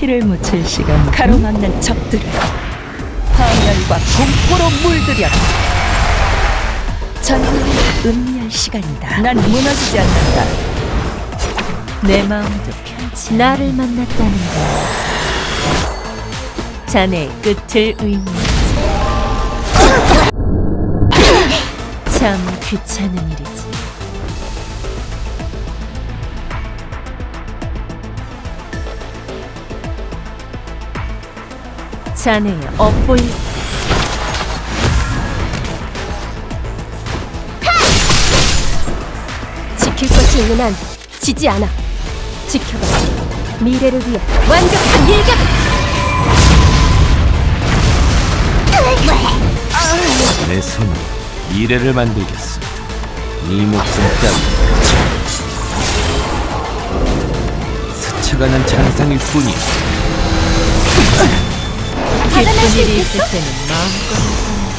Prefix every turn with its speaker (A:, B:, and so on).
A: 피를 묻힐 시간. 가로막는 적들을 파멸과 공포로 물들여라 전율을 음미할 시간이다. 난 무너지지 않는다. 내 마음도 편치
B: 나를 만났다는 건 자네의 끝을 의미하지. 참 귀찮은 일이지. 자네의 업보일 지킬 것이 있는 한 지지 않아. 지켜봐. 미래를 위한 완벽한 일격!
C: 내 손으로 미래를 만들겠어. 네 목숨 따위 스쳐가는 잔상일 뿐이야.
B: 일이 있을 때는 마음껏.